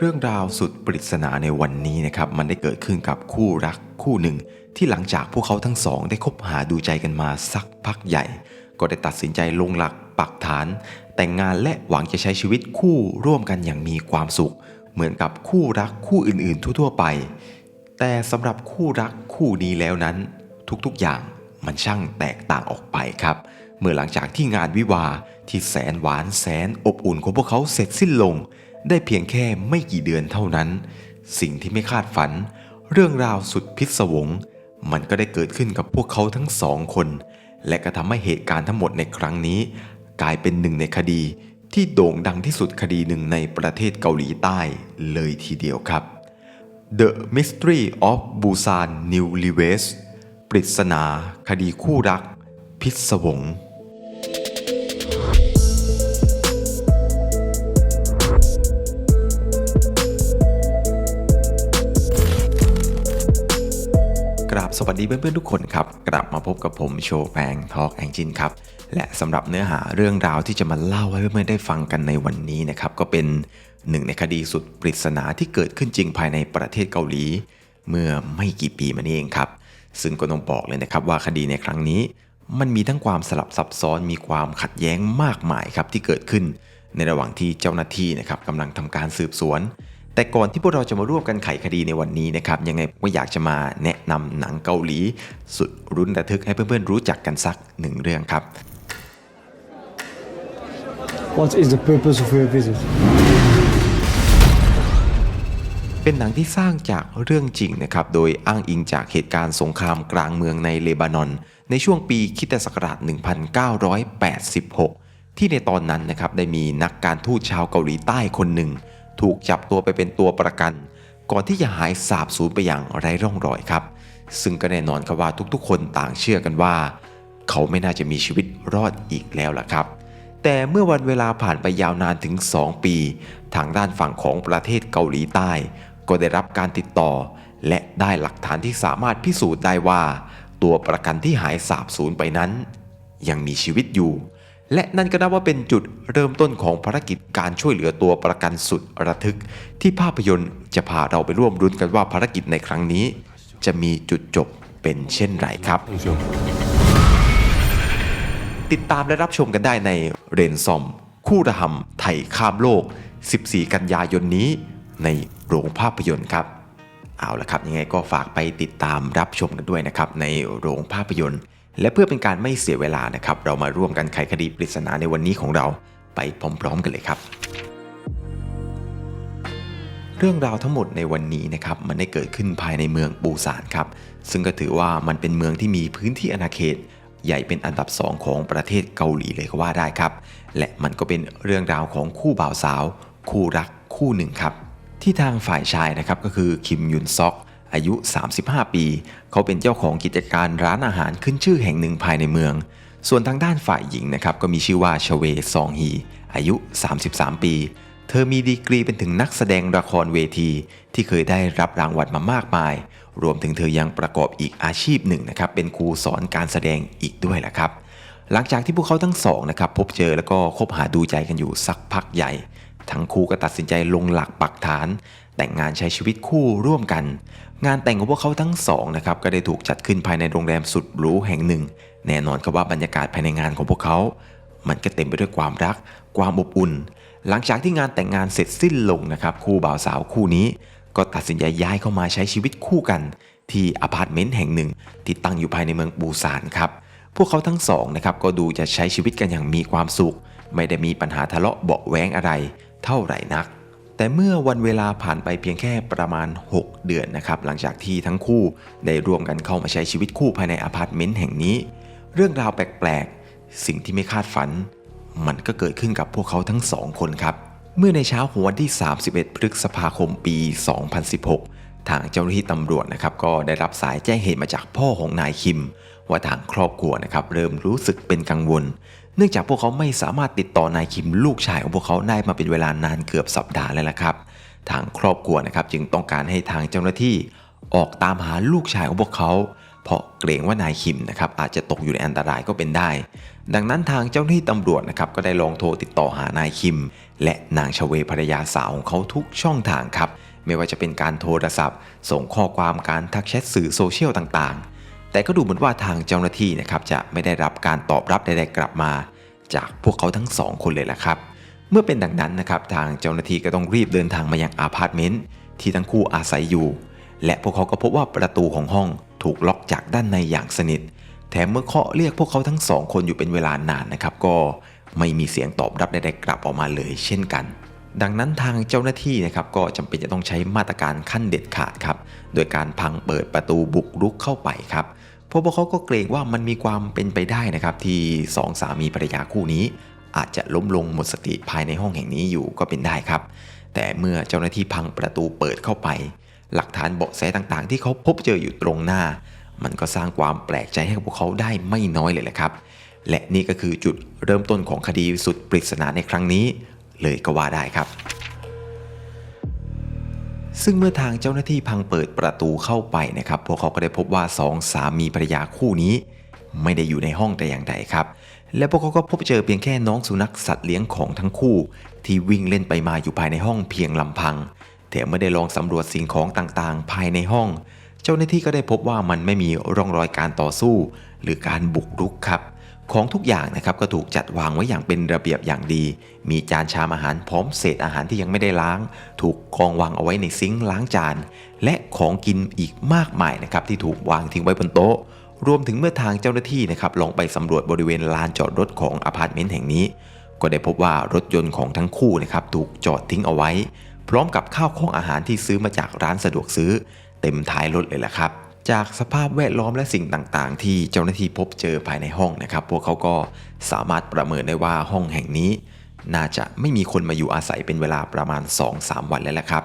เรื่องราวสุดปริศนาในวันนี้นะครับมันได้เกิดขึ้นกับคู่รักคู่หนึ่ง ที่หลังจากพวกเขาทั้งสองได้คบหาดูใจกันมาสักพักใหญ่ ก็ได้ตัดสินใจลงหลักปักฐาน แต่งงานและหวังจะใช้ชีวิตคู่ร่วมกันอย่างมีความสุข เหมือนกับคู่รักคู่อื่น ๆ ทั่ว ๆ ไป แต่สำหรับคู่รักคู่นี้แล้วนั้น ทุกๆอย่างมันช่างแตกต่างออกไปครับ เมื่อหลังจากที่งานวิวาที่แสนหวานแสนอบอุ่นของพวกเขาเสร็จสิ้นลง ได้เพียงแค่ไม่กี่เดือนเท่านั้น สิ่งที่ไม่คาดฝัน เรื่องราวสุดพิศวง มันก็ได้เกิดขึ้นกับพวกเขาทั้งสองคน และก็ทำให้เหตุการณ์ทั้งหมดในครั้งนี้ กลายเป็นหนึ่งในคดีที่โด่งดังที่สุดคดีหนึ่งในประเทศเกาหลีใต้เลยทีเดียวครับ The Mystery of Busan New l i v e s ปริศนา คดีคู่รัก พิศวง สวัสดีเพื่อนๆทุกคนครับ กลับมาพบกับผมโชแปงทอล์กแองจินครับ และสำหรับเนื้อหาเรื่องราวที่จะมาเล่าให้เพื่อนๆได้ฟังกันในวันนี้นะครับ ก็เป็นหนึ่งในคดีสุดปริศนาที่เกิดขึ้นจริงภายในประเทศเกาหลี เมื่อไม่กี่ปีมานี้เองครับ ซึ่งก็ต้องบอกเลยนะครับว่าคดีในครั้งนี้ มันมีทั้งความสลับซับซ้อนมีความขัดแย้งมากมายครับที่เกิดขึ้น ในระหว่างที่เจ้าหน้าที่นะครับกำลังทำการสืบสวน แต่ก่อนที่พวกเราจะมาร่วมกันไขคดีในวันนี้นะครับยังไงก็อยากจะมาแนะนำหนังเกาหลี สุดรุนระทึกให้เพื่อนๆรู้จักกันสักหนึ่งเรื่องครับ What is the purpose of your visit? เป็นหนังที่สร้างจากเรื่องจริงนะครับ โดยอ้างอิงจากเหตุการณ์สงครามกลางเมืองในเลบานอน ในช่วงปีคริสตศักราช 1986 ที่ในตอนนั้นนะครับได้มีนักการทูตชาวเกาหลีใต้คนหนึ่ง ถูกจับตัวไปเป็นตัวประกัน ก่อนที่จะหายสาบสูญไปอย่างไร้ร่องรอยครับ ซึ่งก็แน่นอนครับว่าทุกๆ คนต่างเชื่อกันว่า เขาไม่น่าจะมีชีวิตรอดอีกแล้วล่ะครับ แต่เมื่อวันเวลาผ่านไปยาวนานถึง 2 ปี ทางด้านฝั่งของประเทศเกาหลีใต้ ก็ได้รับการติดต่อ และได้หลักฐานที่สามารถพิสูจน์ได้ว่า ตัวประกันที่หายสาบสูญไปนั้น ยังมีชีวิตอยู่ และนั่นก็นับว่าเป็นจุดเริ่มต้นของภารกิจการช่วยเหลือตัวประกันสุดระทึก ที่ภาพยนตร์จะพาเราไปร่วมรุ้นกันว่าภารกิจในครั้งนี้ จะมีจุดจบเป็นเช่นไรครับ ติดตามและรับชมกันได้ในเรนซอม คู่ระหำไถ่ข้ามโลก 14 กันยายนนี้ ในโรงภาพยนตร์ครับ เอาละครับยังไงก็ฝากไปติดตามรับชมกันด้วยนะครับในโรงภาพยนตร์ และเพื่อเป็นการไม่เสียเวลานะครับ เรามาร่วมกันไขคดีปริศนาในวันนี้ของเราไปพร้อม ๆ กันเลยครับ เรื่องราวทั้งหมดในวันนี้นะครับมันได้เกิดขึ้นภายในเมืองปูซานครับ ซึ่งก็ถือว่ามันเป็นเมืองที่มีพื้นที่อาณาเขต ใหญ่เป็นอันดับสองของประเทศเกาหลีเลยก็ว่าได้ครับ และมันก็เป็นเรื่องราวของคู่บ่าวสาว คู่รักคู่หนึ่งครับ ที่ทางฝ่ายชายนะครับก็คือคิมยุนซอก อายุ 35 ปี เขาเป็นเจ้าของกิจการร้านอาหารขึ้นชื่อแห่งหนึ่งภายในเมือง ส่วนทางด้านฝ่ายหญิงนะครับก็มีชื่อว่าชเวซองฮี อายุ 33 ปี เธอมีดีกรีเป็นถึงนักแสดงละครเวที ที่เคยได้รับรางวัลมามากมาย รวมถึงเธอยังประกอบอีกอาชีพหนึ่งนะครับเป็นครูสอนการแสดงอีกด้วยแหละครับ หลังจากที่พวกเขาทั้งสองนะครับพบเจอแล้วก็คบหาดูใจกันอยู่สักพักใหญ่ทั้งคู่ก็ตัดสินใจลงหลักปักฐาน แต่งงานใช้ชีวิตคู่ร่วมกัน งานแต่งของพวกเขาทั้งสองนะครับก็ได้ถูกจัดขึ้นภายในโรงแรมสุดหรูแห่งหนึ่ง แน่นอนครับว่าบรรยากาศภายในงานของพวกเขา มันก็เต็มไปด้วยความรัก ความอบอุ่น หลังจากที่งานแต่งงานเสร็จสิ้นลงนะครับคู่บ่าวสาวคู่นี้ ก็ตัดสินใจย้ายเข้ามาใช้ชีวิตคู่กัน ที่อพาร์ตเมนต์แห่งหนึ่ง ที่ตั้งอยู่ภายในเมืองปูซานครับพวกเขาทั้งสองนะครับก็ดูจะใช้ชีวิตกันอย่างมีความสุข ไม่ได้มีปัญหาทะเลาะเบาะแว้งอะไร เท่าไหร่นัก แต่เมื่อวันเวลาผ่านไปเพียงแค่ประมาณ 6 เดือนนะครับหลังจากที่ทั้งคู่ได้ร่วมกันเข้ามาใช้ชีวิตคู่ภายในอพาร์ตเมนต์แห่งนี้ เรื่องราวแปลกๆ สิ่งที่ไม่คาดฝัน มันก็เกิดขึ้นกับพวกเขาทั้งสองคนครับ เมื่อในเช้าของวันที่ 31 พฤษภาคมปี 2016 ทางเจ้าหน้าที่ตำรวจนะครับก็ได้รับสายแจ้งเหตุมาจากพ่อของนายคิม ว่าทางครอบครัวนะครับเริ่มรู้สึกเป็นกังวล เนื่องจากพวกเขาไม่สามารถติดต่อนายคิมลูกชายของพวกเขาได้มาเป็นเวลานานเกือบสัปดาห์แล้วละครับ ทางครอบครัวนะครับจึงต้องการให้ทางเจ้าหน้าที่ออกตามหาลูกชายของพวกเขา เพราะเกรงว่านายคิมนะครับอาจจะตกอยู่ในอันตรายก็เป็นได้ ดังนั้นทางเจ้าหน้าที่ตำรวจนะครับก็ได้ลองโทรติดต่อหานายคิม และนางชเวภรรยาสาวของเขาทุกช่องทางครับ ไม่ว่าจะเป็นการโทรศัพท์ ส่งข้อความการทักแชทสื่อโซเชียลต่างๆ แต่ก็ดูเหมือนว่าทางเจ้าหน้าที่นะครับจะไม่ได้รับการตอบรับใดๆกลับมา จากพวกเขาทั้งสองคนเลยละครับ เมื่อเป็นดังนั้นนะครับทางเจ้าหน้าที่ก็ต้องรีบเดินทางมายังอาพาร์ตเมนต์ที่ทั้งคู่อาศัยอยู่ และพวกเขาก็พบว่าประตูของห้องถูกล็อกจากด้านในอย่างสนิท แถมเมื่อเคาะเรียกพวกเขาทั้งสองคนอยู่เป็นเวลานานนะครับ ก็ไม่มีเสียงตอบรับใดๆกลับออกมาเลยเช่นกัน ดังนั้นทางเจ้าหน้าที่นะครับก็จำเป็นจะต้องใช้มาตรการขั้นเด็ดขาดครับโดยการพังเปิดประตูบุกรุกเข้าไปครับเพราะพวกเขาก็เกรงว่ามันมีความเป็นไปได้นะครับที่สองสามีภรรยาคู่นี้ อาจจะล้มลงหมดสติภายในห้องแห่งนี้อยู่ก็เป็นได้ครับ แต่เมื่อเจ้าหน้าที่พังประตูเปิดเข้าไป หลักฐานเบาะแสต่างๆ ที่เขาพบเจออยู่ตรงหน้า มันก็สร้างความแปลกใจให้กับพวกเขาได้ไม่น้อยเลยแหละครับ และนี่ก็คือจุดเริ่มต้นของคดีสุดปริศนาในครั้งนี้ เลยก็ว่าได้ครับ ซึ่งเมื่อทางเจ้าหน้าที่พังเปิดประตูเข้าไปนะครับ พวกเขาก็ได้พบว่าสองสามีภรรยาคู่นี้ ไม่ได้อยู่ในห้องแต่อย่างใดครับ และพวกเขาก็พบเจอเพียงแค่น้องสุนัขสัตว์เลี้ยงของทั้งคู่ ที่วิ่งเล่นไปมาอยู่ภายในห้องเพียงลำพังแถมเมื่อได้ลองสำรวจสิ่งของต่างๆ ภายในห้อง เจ้าหน้าที่ก็ได้พบว่ามันไม่มีร่องรอยการต่อสู้ หรือการบุกรุกครับ ของทุกอย่างนะครับก็ถูกจัดวางไว้อย่างเป็นระเบียบอย่างดี มีจานชามอาหารพร้อมเศษอาหารที่ยังไม่ได้ล้าง ถูกกองวางเอาไว้ในซิงค์ล้างจาน และของกินอีกมากมายนะครับที่ถูกวางทิ้งไว้บนโต๊ะ รวมถึงเมื่อทางเจ้าหน้าที่นะครับลงไปสำรวจบริเวณลานจอดรถของอพาร์ตเมนต์แห่งนี้ ก็ได้พบว่ารถยนต์ของทั้งคู่นะครับถูกจอดทิ้งเอาไว้ พร้อมกับข้าวของอาหารที่ซื้อมาจากร้านสะดวกซื้อ เต็มท้ายรถเลยแหละครับ จากสภาพแวดล้อมและสิ่งต่างๆ ที่เจ้าหน้าที่พบเจอภายในห้องนะครับ พวกเขาก็สามารถประเมินได้ว่าห้องแห่งนี้ น่าจะไม่มีคนมาอยู่อาศัยเป็นเวลาประมาณ 2-3 วันแล้วละครับ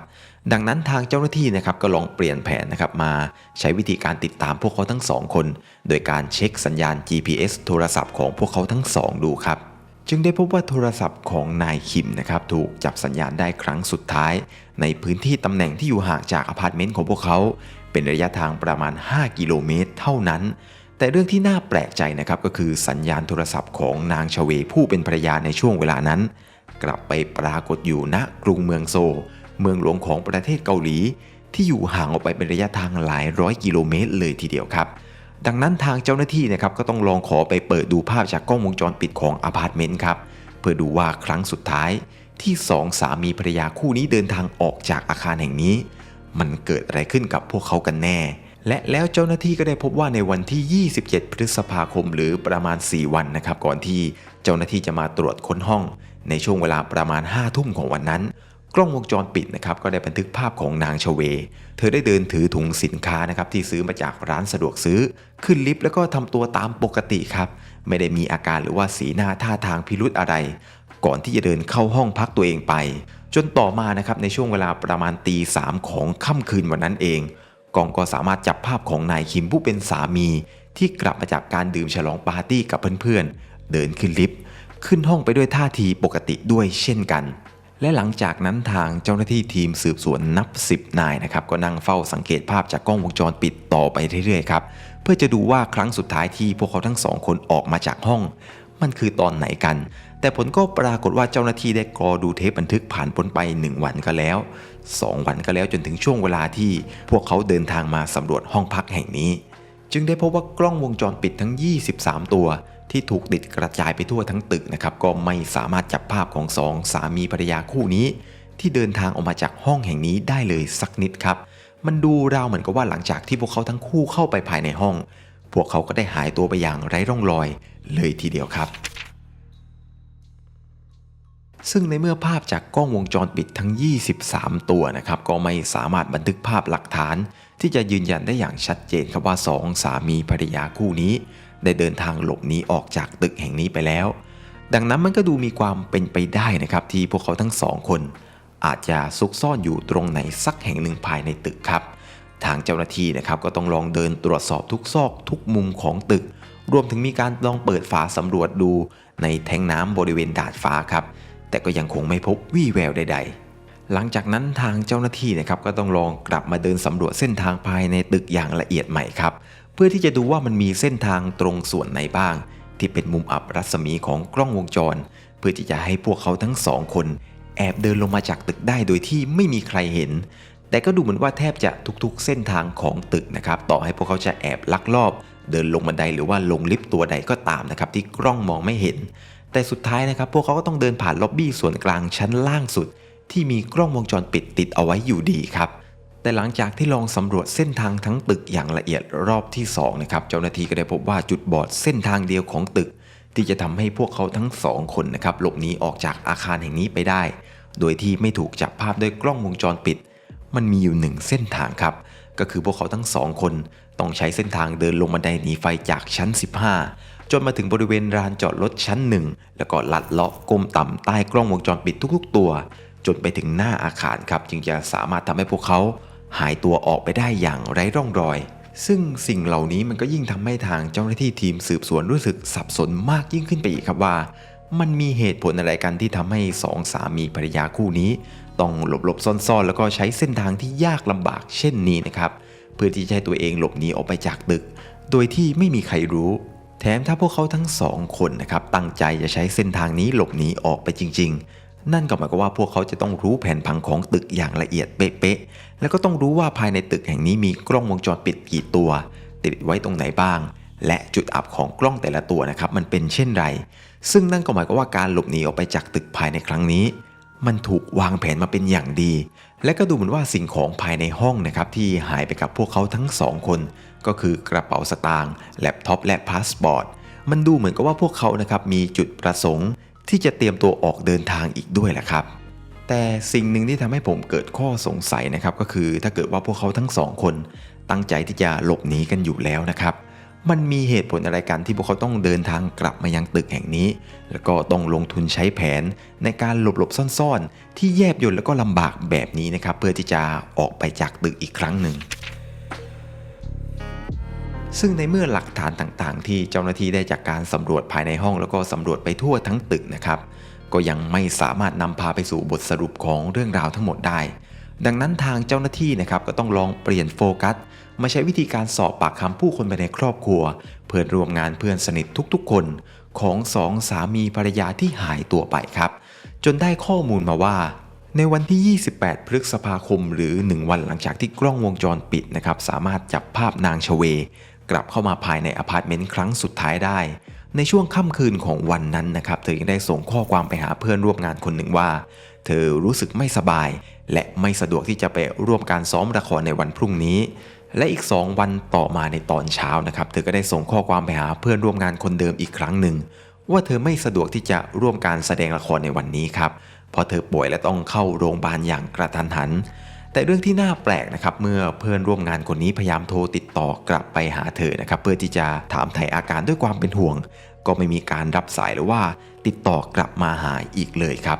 ดังนั้นทางเจ้าหน้าที่นะครับก็ลองเปลี่ยนแผนนะครับมาใช้วิธีการติดตามพวกเขาทั้งสองคน โดยการเช็คสัญญาณ GPS โทรศัพท์ของพวกเขาทั้งสองดูครับจึงได้พบว่าโทรศัพท์ของนายคิมนะครับถูกจับสัญญาณได้ครั้งสุดท้าย ในพื้นที่ตำแหน่งที่อยู่ห่างจากอพาร์ตเมนต์ของพวกเขา เป็นระยะทางประมาณ 5 กิโลเมตร เท่านั้น แต่เรื่องที่น่าแปลกใจนะครับก็คือสัญญาณโทรศัพท์ของนางชเวผู้เป็นภรรยาในช่วงเวลานั้น กลับไปปรากฏอยู่ณกรุงเมืองโซ เมืองหลวงของประเทศเกาหลี ที่อยู่ห่างออกไปเป็นระยะทางหลายร้อยกิโลเมตร เลยทีเดียวครับ ดังนั้นทางเจ้าหน้าที่นะครับก็ต้องลองขอไปเปิดดูภาพจากกล้องวงจรปิดของอพาร์ตเมนต์ครับเพื่อดูว่าครั้งสุดท้ายที่สองสามีภรรยาคู่นี้เดินทางออกจากอาคารแห่งนี้ มันเกิดอะไรขึ้นกับพวกเขากันแน่ และแล้วเจ้าหน้าที่ก็ได้พบว่าในวันที่ 27 พฤษภาคมหรือประมาณ 4 วันนะครับ ก่อนที่เจ้าหน้าที่จะมาตรวจค้นห้อง ในช่วงเวลาประมาณ 5 ทุ่มของวันนั้น กล้องวงจรปิดนะครับก็ได้บันทึกภาพของนางชเว เธอได้เดินถือถุงสินค้านะครับที่ซื้อมาจากร้านสะดวกซื้อ ขึ้นลิฟต์แล้วก็ทำตัวตามปกติครับ ไม่ได้มีอาการหรือว่าสีหน้าท่าทางพิรุธอะไร ก่อนที่จะเดินเข้าห้องพักตัวเองไป จนต่อมานะครับในช่วงเวลาประมาณตีสามของค่ำคืนวันนั้นเอง กองก็สามารถจับภาพของนายคิมผู้เป็นสามี ที่กลับมาจากการดื่มฉลองปาร์ตี้กับเพื่อนๆ เดินขึ้นลิฟต์ขึ้นห้องไปด้วยท่าทีปกติด้วยเช่นกัน และหลังจากนั้นทางเจ้าหน้าที่ทีมสืบสวนนับ 10 นายนะครับก็นั่งเฝ้าสังเกตภาพจากกล้องวงจรปิดต่อไปเรื่อยๆครับเพื่อจะดูว่าครั้งสุดท้ายที่พวกเขาทั้งสองคนออกมาจากห้อง มันคือตอนไหนกัน แต่ผลก็ปรากฏว่าเจ้าหน้าที่ได้กรอดูเทปบันทึกผ่านพ้นไป 1 วันก็แล้ว 2 วันก็แล้วจนถึงช่วงเวลาที่พวกเขาเดินทางมาสำรวจห้องพักแห่งนี้ จึงได้พบว่ากล้องวงจรปิดทั้ง 23 ตัว ที่ถูกติดกระจายไปทั่วทั้งตึกนะครับก็ไม่สามารถจับภาพของสองสามีภรรยาคู่นี้ ที่เดินทางออกมาจากห้องแห่งนี้ได้เลยสักนิดครับ มันดูราวเหมือนกับว่าหลังจากที่พวกเขาทั้งคู่เข้าไปภายในห้อง พวกเขาก็ได้หายตัวไปอย่างไร้ร่องรอย เลยทีเดียวครับ ซึ่งในเมื่อภาพจากกล้องวงจรปิดทั้ง 23 ตัวนะครับก็ไม่สามารถบันทึกภาพหลักฐาน ที่จะยืนยันได้อย่างชัดเจนครับว่าสองสามีภรรยาคู่นี้ ได้เดินทางหลบหนีออกจากตึกแห่งนี้ไปแล้ว ดังนั้นมันก็ดูมีความเป็นไปได้นะครับที่พวกเขาทั้งสองคน อาจจะซุกซ่อนอยู่ตรงไหนสักแห่งหนึ่งภายในตึกครับทางเจ้าหน้าที่นะครับก็ต้องลองเดินตรวจสอบทุกซอกทุกมุมของตึก รวมถึงมีการลองเปิดฝาสำรวจดูในแทงน้ำบริเวณดาดฟ้าครับ แต่ก็ยังคงไม่พบวี่แววใด ๆ หลังจากนั้นทางเจ้าหน้าที่นะครับก็ต้องลองกลับมาเดินสำรวจเส้นทางภายในตึกอย่างละเอียดใหม่ครับ เพื่อที่จะดูว่ามันมีเส้นทางตรงส่วนไหนบ้าง ที่เป็นมุมอับรัศมีของกล้องวงจร เพื่อที่จะให้พวกเขาทั้งสองคน แอบเดินลงมาจากตึกได้โดยที่ไม่มีใครเห็น แต่ก็ดูเหมือนว่าแทบจะทุกๆ เส้นทางของตึกนะครับต่อให้พวกเขาจะแอบลักลอบ เดินลงบันไดหรือว่าลงลิฟต์ตัวใดก็ตามนะครับที่กล้องมองไม่เห็น แต่สุดท้ายนะครับพวกเขาก็ต้องเดินผ่านล็อบบี้ส่วนกลางชั้นล่างสุด ที่มีกล้องวงจรปิดติดเอาไว้อยู่ดีครับแต่หลังจากที่ลองสำรวจเส้นทางทั้งตึกอย่างละเอียดรอบที่2นะครับเจ้าหน้าที่ก็ได้พบว่าจุดบอดเส้นทางเดียวของตึก ที่จะทำให้พวกเขาทั้งสองคนนะครับหลบหนีออกจากอาคารแห่งนี้ไปได้ โดยที่ไม่ถูกจับภาพด้วยกล้องวงจรปิด มันมีอยู่หนึ่งเส้นทางครับ ก็คือพวกเขาทั้งสองคนต้องใช้เส้นทางเดินลงบันไดหนีไฟจากชั้น 15 จนมาถึงบริเวณลานจอดรถชั้นหนึ่งแล้วก็ลัดเลาะก้มต่ำใต้กล้องวงจรปิดทุกๆ ตัว จนไปถึงหน้าอาคารครับ จึงจะสามารถทำให้พวกเขา หายตัวออกไปได้อย่างไร้ร่องรอย ซึ่งสิ่งเหล่านี้มันก็ยิ่งทำให้ทางเจ้าหน้าที่ทีมสืบสวนรู้สึกสับสนมากยิ่งขึ้นไปอีกครับว่า มันมีเหตุผลอะไรกันที่ทำให้สองสามีภรรยาคู่นี้ ต้องหลบหลบๆซ่อนๆ แล้วก็ใช้เส้นทางที่ยากลำบากเช่นนี้นะครับเพื่อที่จะให้ตัวเองหลบหนีออกไปจากตึก โดยที่ไม่มีใครรู้ แถมถ้าพวกเขาทั้งสองคนนะครับตั้งใจจะใช้เส้นทางนี้หลบหนีออกไปจริง ๆ นั่นก็หมายความว่าพวกเขาจะต้องรู้แผนผังของตึกอย่างละเอียดเป๊ะๆแล้วก็ต้องรู้ว่าภายในตึกแห่งนี้มีกล้องวงจรปิดกี่ตัว ติดไว้ตรงไหนบ้าง และจุดอับของกล้องแต่ละตัวนะครับมันเป็นเช่นไร ซึ่งนั่นก็หมายความว่าการหลบหนีออกไปจากตึกภายในครั้งนี้ มันถูกวางแผนมาเป็นอย่างดี และก็ดูเหมือนว่าสิ่งของภายในห้องนะครับที่หายไปกับพวกเขาทั้งสองคน ก็คือกระเป๋าสตางค์แล็ปท็อปและพาสปอร์ตมันดูเหมือนกับว่าพวกเขานะครับมีจุดประสงค์ ที่จะเตรียมตัวออกเดินทางอีกด้วยแหละครับ แต่สิ่งหนึ่งที่ทำให้ผมเกิดข้อสงสัยนะครับก็คือถ้าเกิดว่าพวกเขาทั้งสองคน ตั้งใจที่จะหลบหนีกันอยู่แล้วนะครับมันมีเหตุผลอะไรกันที่พวกเขาต้องเดินทางกลับมายังตึกแห่งนี้ แล้วก็ต้องลงทุนใช้แผนในการหลบหลบซ่อนๆ ที่แยบยลแล้วก็ลำบากแบบนี้นะครับ เพื่อที่จะออกไปจากตึกอีกครั้งหนึ่ง ซึ่งในเมื่อหลักฐานต่างๆ ที่เจ้าหน้าที่ได้จากการสำรวจภายในห้องแล้วก็สำรวจไปทั่วทั้งตึกนะครับ ก็ยังไม่สามารถนำพาไปสู่บทสรุปของเรื่องราวทั้งหมดได้ ดังนั้นทางเจ้าหน้าที่นะครับก็ต้องลองเปลี่ยนโฟกัสมาใช้วิธีการสอบปากคำผู้คนภายในครอบครัว เพื่อนร่วมงานเพื่อนสนิททุกๆ คนของสองสามีภรรยาที่หายตัวไปครับ จนได้ข้อมูลมาว่า ในวันที่ 28 พฤษภาคม หรือ 1 วันหลังจากที่กล้องวงจรปิดนะครับ สามารถจับภาพนางชเว กลับเข้ามาภายในอพาร์ตเมนต์ครั้งสุดท้ายได้ ในช่วงค่ำคืนของวันนั้นนะครับ เธอยังได้ส่งข้อความไปหาเพื่อนร่วมงานคนหนึ่งว่า เธอรู้สึกไม่สบาย และไม่สะดวกที่จะไปร่วมการซ้อมละครในวันพรุ่งนี้ และอีก 2 วันต่อมาในตอนเช้านะครับ เธอก็ได้ส่งข้อความไปหาเพื่อนร่วมงานคนเดิมอีกครั้งหนึ่งว่าเธอไม่สะดวกที่จะร่วมการแสดงละครในวันนี้ครับเพราะเธอป่วยและต้องเข้าโรงพยาบาลอย่างกระทันหัน แต่เรื่องที่น่าแปลกนะครับเมื่อเพื่อนร่วมงานคนนี้พยายามโทรติดต่อกลับไปหาเธอนะครับเพื่อที่จะถามไถ่อาการด้วยความเป็นห่วง ก็ไม่มีการรับสายหรือว่าติดต่อกลับมาหาอีกเลยครับ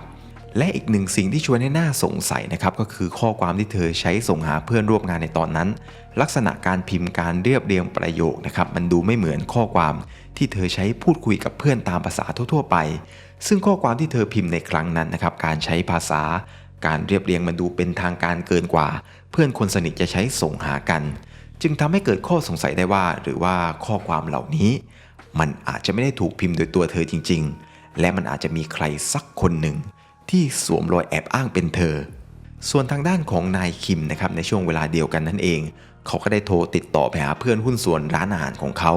และอีกหนึ่งสิ่งที่ชวนให้น่าสงสัยนะครับก็คือข้อความที่เธอใช้ส่งหาเพื่อนร่วมงานในตอนนั้น ลักษณะการพิมพ์การเรียบเรียงประโยคนะครับมันดูไม่เหมือนข้อความที่เธอใช้พูดคุยกับเพื่อนตามภาษาทั่ว ๆ ไป ซึ่งข้อความที่เธอพิมพ์ในครั้งนั้นนะครับการใช้ภาษา การเรียบเรียงมันดูเป็นทางการเกินกว่า เพื่อนคนสนิทจะใช้ส่งหากัน จึงทำให้เกิดข้อสงสัยได้ว่า หรือว่าข้อความเหล่านี้ มันอาจจะไม่ได้ถูกพิมพ์โดยตัวเธอจริง ๆ และมันอาจจะมีใครสักคนหนึ่ง ที่สวมรอยแอบอ้างเป็นเธอ ส่วนทางด้านของนายคิมนะครับในช่วงเวลาเดียวกันนั่นเอง เขาก็ได้โทรติดต่อไปหาเพื่อนหุ้นส่วนร้านอาหารของเขา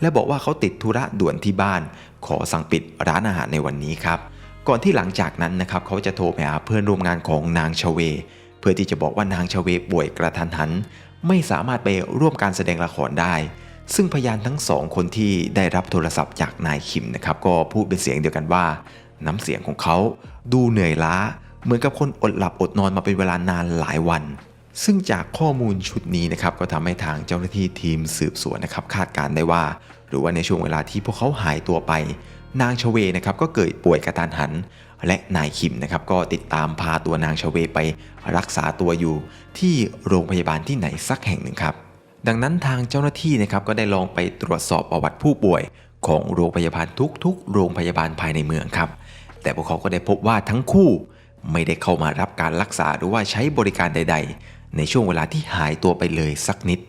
และบอกว่าเขาติดธุระด่วนที่บ้าน ขอสั่งปิดร้านอาหารในวันนี้ครับ ก่อนที่หลังจากนั้นนะครับเขาจะโทรไปหาเพื่อนร่วมงานของนางชเว เพื่อที่จะบอกว่านางชเวป่วยกระทันหัน ไม่สามารถไปร่วมการแสดงละครได้ ซึ่งพยานทั้งสองคนที่ได้รับโทรศัพท์จากนายคิมนะครับก็พูดเป็นเสียงเดียวกันว่า น้ำเสียงของเขาดูเหนื่อยล้า เหมือนกับคนอดหลับอดนอนมาเป็นเวลานานหลายวันซึ่งจากข้อมูลชุดนี้นะครับก็ทำให้ทางเจ้าหน้าที่ทีมสืบสวนนะครับคาดการณ์ได้ว่า หรือว่าในช่วงเวลาที่พวกเขาหายตัวไป นางชเวนะครับก็เกิดป่วยกระตานหัน และนายคิมนะครับก็ติดตามพาตัวนางชเวไปรักษาตัวอยู่ ที่โรงพยาบาลที่ไหนสักแห่งหนึ่งครับ ดังนั้นทางเจ้าหน้าที่นะครับก็ได้ลองไปตรวจสอบประวัติผู้ป่วยของโรงพยาบาลทุกๆ โรงพยาบาลภายในเมืองครับ แต่พวกเขาก็ได้พบว่าทั้งคู่ไม่ได้เข้ามารับการรักษาหรือว่าใช้บริการใด ๆ ในช่วงเวลาที่หายตัวไปเลยสักนิด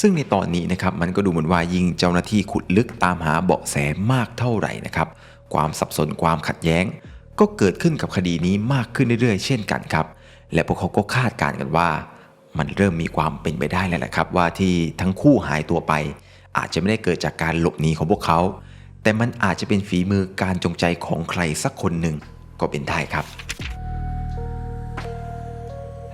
ซึ่งในตอนนี้นะครับมันก็ดูเหมือนว่ายิ่งเจ้าหน้าที่ขุดลึกตามหาเบาะแสมากเท่าไหร่นะครับความสับสนความขัดแย้ง ก็เกิดขึ้นกับคดีนี้มากขึ้นเรื่อยๆ เช่นกันครับ และพวกเขาก็คาดการณ์กันว่า มันเริ่มมีความเป็นไปได้แล้วแหละครับ ว่าที่ทั้งคู่หายตัวไป อาจจะไม่ได้เกิดจากการหลบหนีของพวกเขา แต่มันอาจจะเป็นฝีมือการจงใจของใครสักคนหนึ่งก็เป็นได้ครับ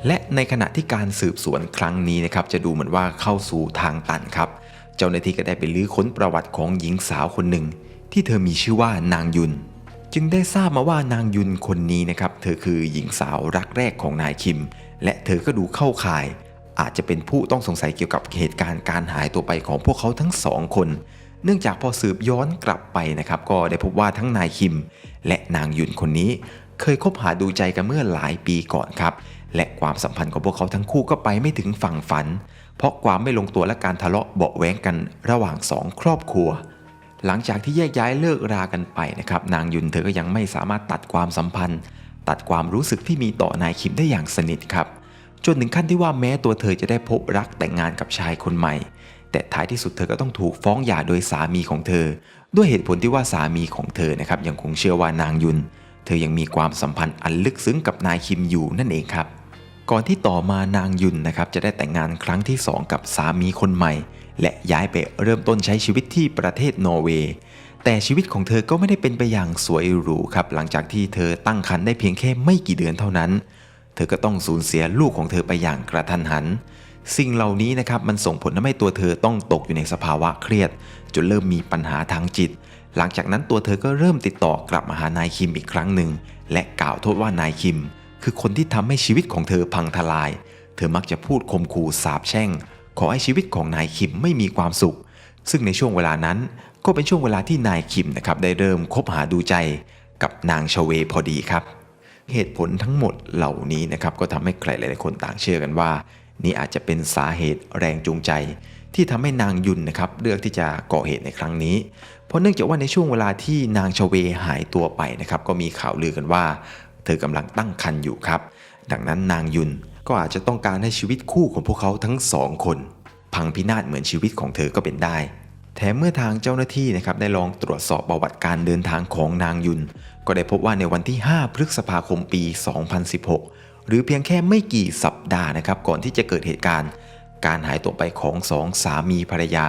และในขณะที่การสืบสวนครั้งนี้นะครับจะดูเหมือนว่าเข้าสู่ทางตันครับ เจ้าหน้าที่ก็ได้ไปลื้อค้นประวัติของหญิงสาวคนหนึ่ง ที่เธอมีชื่อว่านางยุน จึงได้ทราบมาว่านางยุนคนนี้นะครับเธอคือหญิงสาวรักแรกของนายคิม และเธอก็ดูเข้าข่าย อาจจะเป็นผู้ต้องสงสัยเกี่ยวกับเหตุการณ์การหายตัวไปของพวกเขาทั้งสองคน เนื่องจากพอสืบย้อนกลับไปนะครับก็ได้พบว่าทั้งนายคิม และนางยุนคนนี้ เคยคบหาดูใจกันเมื่อหลายปีก่อนครับ และความสัมพันธ์ของพวกเขาทั้งคู่ก็ไปไม่ถึงฝั่งฝัน เพราะความไม่ลงตัวและการทะเลาะเบาะแวงกันระหว่างสองครอบครัว หลังจากที่แยกย้ายเลิกรากันไปนะครับ นางยุนเธอก็ยังไม่สามารถตัดความสัมพันธ์ ตัดความรู้สึกที่มีต่อนายคิมได้อย่างสนิทครับ จนถึงขั้นที่ว่าแม้ตัวเธอจะได้พบรักแต่งงานกับชายคนใหม่ แต่ท้ายที่สุดเธอก็ต้องถูกฟ้องหย่าโดยสามีของเธอ ด้วยเหตุผลที่ว่าสามีของเธอนะครับยังคงเชื่อว่านางยุน เธอยังมีความสัมพันธ์อันลึกซึ้งกับนายคิมอยู่นั่นเองครับ ก่อนที่ต่อมานางยุนนะครับจะได้แต่งงานครั้งที่ 2 กับสามีคนใหม่ และย้ายไปเริ่มต้นใช้ชีวิตที่ประเทศนอร์เวย์แต่ชีวิตของเธอก็ไม่ได้เป็นไปอย่างสวยหรูครับ หลังจากที่เธอตั้งครรภ์ได้เพียงแค่ไม่กี่เดือนเท่านั้น เธอก็ต้องสูญเสียลูกของเธอไปอย่างกระทันหัน สิ่งเหล่านี้นะครับมันส่งผลทำให้ตัวเธอต้องตกอยู่ในสภาวะเครียด จนเริ่มมีปัญหาทางจิต หลังจากนั้นตัวเธอก็เริ่มติดต่อกลับมาหานายคิมอีกครั้งหนึ่งและกล่าวโทษว่านายคิม คือคนที่ทำให้ชีวิตของเธอพังทลาย เธอมักจะพูดคมขู่สาบแช่ง ขอให้ชีวิตของนายคิมไม่มีความสุข ซึ่งในช่วงเวลานั้นก็เป็นช่วงเวลาที่นายคิมนะครับได้เริ่มคบหาดูใจกับนางชเวพอดีครับ เหตุผลทั้งหมดเหล่านี้นะครับก็ทำให้ใครหลายๆคนต่างเชื่อกันว่า นี่อาจจะเป็นสาเหตุแรงจูงใจ ที่ทำให้นางยุนนะครับเลือกที่จะก่อเหตุในครั้งนี้ เพราะเนื่องจากว่าในช่วงเวลาที่นางชเวหายตัวไปนะครับก็มีข่าวลือกันว่า เธอกำลังตั้งครรภ์อยู่ครับ ดังนั้นนางยุนก็อาจจะต้องการให้ชีวิตคู่ของพวกเขาทั้งสองคน พังพินาศเหมือนชีวิตของเธอก็เป็นได้ แถมเมื่อทางเจ้าหน้าที่นะครับได้ลองตรวจสอบประวัติการเดินทางของนางยุน ก็ได้พบว่าในวันที่ 5 พฤษภาคมปี 2016 หรือเพียงแค่ไม่กี่สัปดาห์นะครับก่อนที่จะเกิดเหตุการณ์ การหายตัวไปของสองสามีภรรยา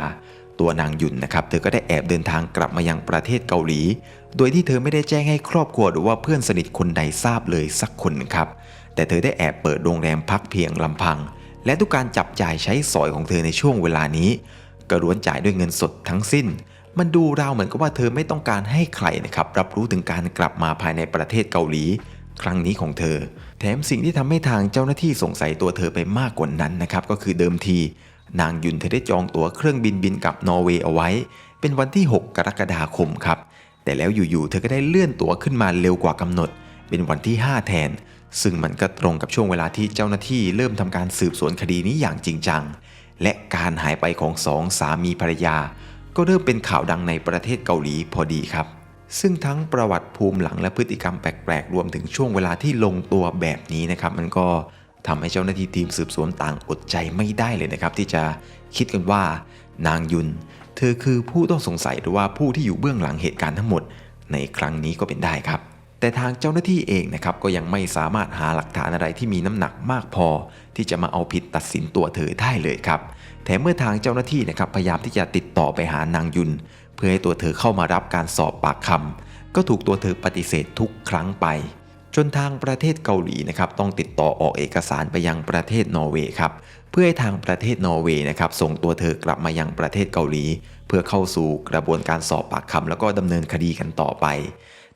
ตัวนางยุนนะครับ เธอก็ได้แอบเดินทางกลับมายังประเทศเกาหลี โดยที่เธอไม่ได้แจ้งให้ครอบครัวหรือว่าเพื่อนสนิทคนใดทราบเลยสักคนครับ แต่เธอได้แอบเปิดโรงแรมพักเพียงลำพัง และทุกการจับจ่ายใช้สอยของเธอในช่วงเวลานี้ก็ล้วนจ่ายด้วยเงินสดทั้งสิ้น มันดูราวเหมือนกับว่าเธอไม่ต้องการให้ใครนะครับรับรู้ถึงการกลับมาภายในประเทศเกาหลี ครั้งนี้ของเธอ แถมสิ่งที่ทำให้ทางเจ้าหน้าที่สงสัยตัวเธอไปมากกว่านั้นนะครับก็คือเดิมที นางยุนเธอได้จองตั๋วเครื่องบินบินกลับนอร์เวย์เอาไว้ เป็นวันที่ 6 กรกฎาคมครับ แต่แล้วอยู่ๆเธอก็ได้เลื่อนตั๋วขึ้นมาเร็วกว่ากำหนด เป็นวันที่ 5 แทน ซึ่งมันก็ตรงกับช่วงเวลาที่เจ้าหน้าที่เริ่มทำการสืบสวนคดีนี้อย่างจริงจัง และการหายไปของสองสามีภรรยา ก็เริ่มเป็นข่าวดังในประเทศเกาหลีพอดีครับ ซึ่งทั้งประวัติภูมิหลังและพฤติกรรมแปลกๆ รวมถึงช่วงเวลาที่ลงตัวแบบนี้นะครับ มันก็ ทำให้เจ้าหน้าที่ทีมสืบสวนต่างอดใจไม่ได้เลยนะครับ ที่จะคิดกันว่านางยุน เธอคือผู้ต้องสงสัยหรือว่าผู้ที่อยู่เบื้องหลังเหตุการณ์ทั้งหมด ในครั้งนี้ก็เป็นได้ครับ แต่ทางเจ้าหน้าที่เองนะครับก็ยังไม่สามารถหาหลักฐานอะไรที่มีน้ำหนักมากพอ ที่จะมาเอาผิดตัดสินตัวเธอได้เลยครับแถมเมื่อทางเจ้าหน้าที่นะครับพยายามที่จะติดต่อไปหานางยุน เพื่อให้ตัวเธอเข้ามารับการสอบปากคำก็ถูกตัวเธอปฏิเสธทุกครั้งไป จนทางประเทศเกาหลีนะครับต้องติดต่อออกเอกสารไปยังประเทศนอร์เวย์ครับเพื่อให้ทางประเทศนอร์เวย์นะครับส่งตัวเธอกลับมายังประเทศเกาหลี เพื่อเข้าสู่กระบวนการสอบปากคำแล้วก็ดำเนินคดีกันต่อไป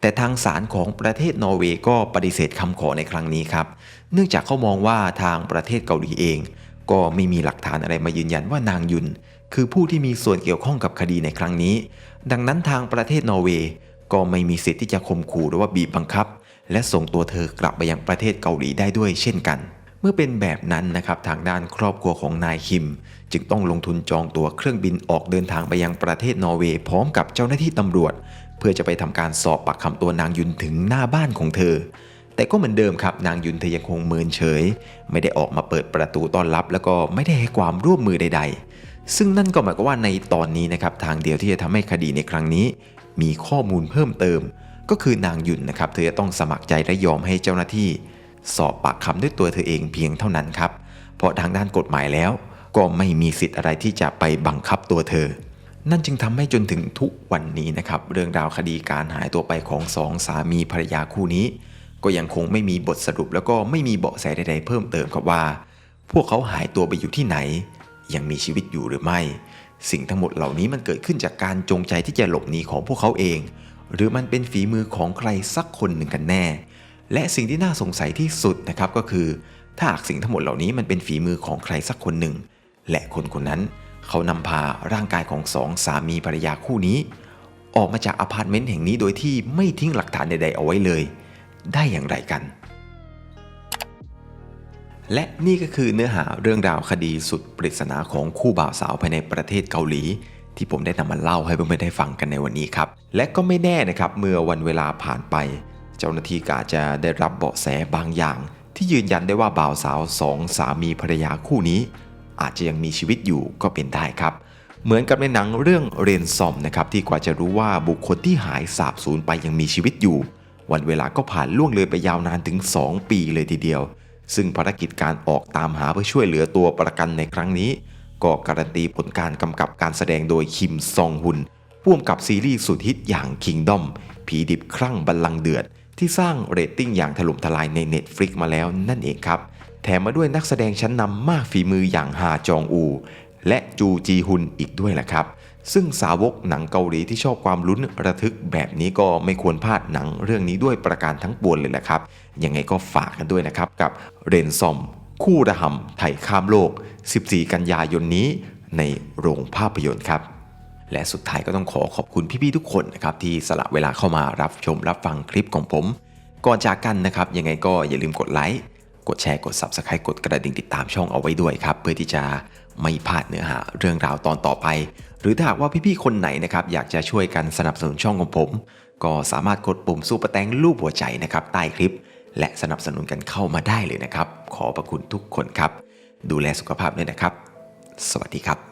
แต่ทางศาลของประเทศนอร์เวย์ก็ปฏิเสธคำขอในครั้งนี้ครับเนื่องจากเขามองว่าทางประเทศเกาหลีเอง ก็ไม่มีหลักฐานอะไรมายืนยันว่านางยุน คือผู้ที่มีส่วนเกี่ยวข้องกับคดีในครั้งนี้ ดังนั้นทางประเทศนอร์เวย์ก็ไม่มีสิทธิ์ที่จะข่มขู่หรือว่าบีบบังคับ และส่งตัวเธอกลับไปยังประเทศเกาหลีได้ด้วยเช่นกัน เมื่อเป็นแบบนั้นนะครับทางด้านครอบครัวของนายคิม จึงต้องลงทุนจองตั๋วเครื่องบินออกเดินทางไปยังประเทศนอร์เวย์พร้อมกับเจ้าหน้าที่ตำรวจ เพื่อจะไปทำการสอบปากคำตัวนางยุนถึงหน้าบ้านของเธอ แต่ก็เหมือนเดิมครับนางยุนเธอยังคงเมินเฉย ไม่ได้ออกมาเปิดประตูต้อนรับ แล้วก็ไม่ได้ให้ความร่วมมือใด ๆ ซึ่งนั่นก็หมายความว่าในตอนนี้นะครับทางเดียวที่จะทำให้คดีในครั้งนี้ มีข้อมูลเพิ่มเติม ก็คือนางหยุนนะครับ เธอจะต้องสมัครใจและยอมให้เจ้าหน้าที่ สอบปากคำด้วยตัวเธอเองเพียงเท่านั้นครับ เพราะทางด้านกฎหมายแล้ว ก็ไม่มีสิทธิ์อะไรที่จะไปบังคับตัวเธอ นั่นจึงทำให้จนถึงทุกวันนี้นะครับ เรื่องราวคดีการหายตัวไปของสองสามีภรรยาคู่นี้ ก็ยังคงไม่มีบทสรุปแล้วก็ไม่มีเบาะแสใดๆเพิ่มเติมครับว่า พวกเขาหายตัวไปอยู่ที่ไหน ยังมีชีวิตอยู่หรือไม่ สิ่งทั้งหมดเหล่านี้มันเกิดขึ้นจากการจงใจที่จะหลบหนีของพวกเขาเอง หรือมันเป็นฝีมือของใครสักคนหนึ่งกันแน่ และสิ่งที่น่าสงสัยที่สุดนะครับก็คือ ถ้าหากสิ่งทั้งหมดเหล่านี้มันเป็นฝีมือของใครสักคนหนึ่ง และคนคนนั้น เขานำพาร่างกายของสองสามีภรรยาคู่นี้ ออกมาจากอพาร์ตเมนต์แห่งนี้โดยที่ไม่ทิ้งหลักฐานใดๆเอาไว้เลย ได้อย่างไรกัน และนี่ก็คือเนื้อหาเรื่องราวคดีสุดปริศนาของคู่บ่าวสาวภายในประเทศเกาหลี ที่ผมได้นำมาเล่าให้เพื่อนๆได้ฟังกันในวันนี้ครับ และก็ไม่แน่นะครับเมื่อวันเวลาผ่านไป เจ้าหน้าที่ก็อาจจะได้รับเบาะแสบางอย่าง ที่ยืนยันได้ว่าบ่าวสาวสองสามีภรรยาคู่นี้ อาจจะยังมีชีวิตอยู่ก็เป็นได้ครับ เหมือนกับในหนังเรื่องเรนซอมนะครับที่กว่าจะรู้ว่าบุคคลที่หายสาบสูญไปยังมีชีวิตอยู่ วันเวลาก็ผ่านล่วงเลยไปยาวนานถึง 2 ปีเลยทีเดียว ซึ่งภารกิจการออกตามหาเพื่อช่วยเหลือตัวประกันในครั้งนี้ ก็การันตีผลการกำกับการแสดงโดยคิมซองฮุนพ่วงกับซีรีส์สุดฮิตอย่าง Kingdom ผีดิบครั่งบัลลังเดือด ที่สร้างเรตติ้งอย่างถล่มทลายใน Netflix มาแล้วนั่นเองครับ แถมมาด้วยนักแสดงชั้นนำมากฝีมืออย่างฮาจองอู และจูจีฮุนอีกด้วยแหละครับ ซึ่งสาวกหนังเกาหลีที่ชอบความลุ้นระทึกแบบนี้ก็ไม่ควรพลาดหนังเรื่องนี้ด้วยประการทั้งปวงเลยแหละครับยังไงก็ฝากกันด้วยนะครับกับเรนซอม คู่ระหำไถ่ข้ามโลก 14 กันยายนนี้ในโรงภาพยนตร์ครับ และสุดท้ายก็ต้องขอขอบคุณพี่ๆทุกคนนะครับที่สละเวลาเข้ามารับชมรับฟังคลิปของผม ก่อนจากกันนะครับยังไงก็อย่าลืมกดไลค์กดแชร์กด Subscribe กดกระดิ่งติดตามช่องเอาไว้ด้วยครับ เพื่อที่จะไม่พลาดเนื้อหาเรื่องราวตอนต่อไป หรือถ้าหากว่าพี่ๆคนไหนนะครับอยากจะช่วยกันสนับสนุนช่องของผม ก็สามารถกดปุ่มสู้ประแตงรูปหัวใจนะครับใต้คลิป และสนับสนุนกันเข้ามาได้เลยนะครับ ขอประคุณทุกคนครับ ดูแลสุขภาพด้วยนะครับ สวัสดีครับ